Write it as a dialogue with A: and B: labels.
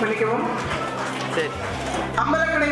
A: மன்னிக்கவும்
B: சரி.
A: அம்பலக்கடை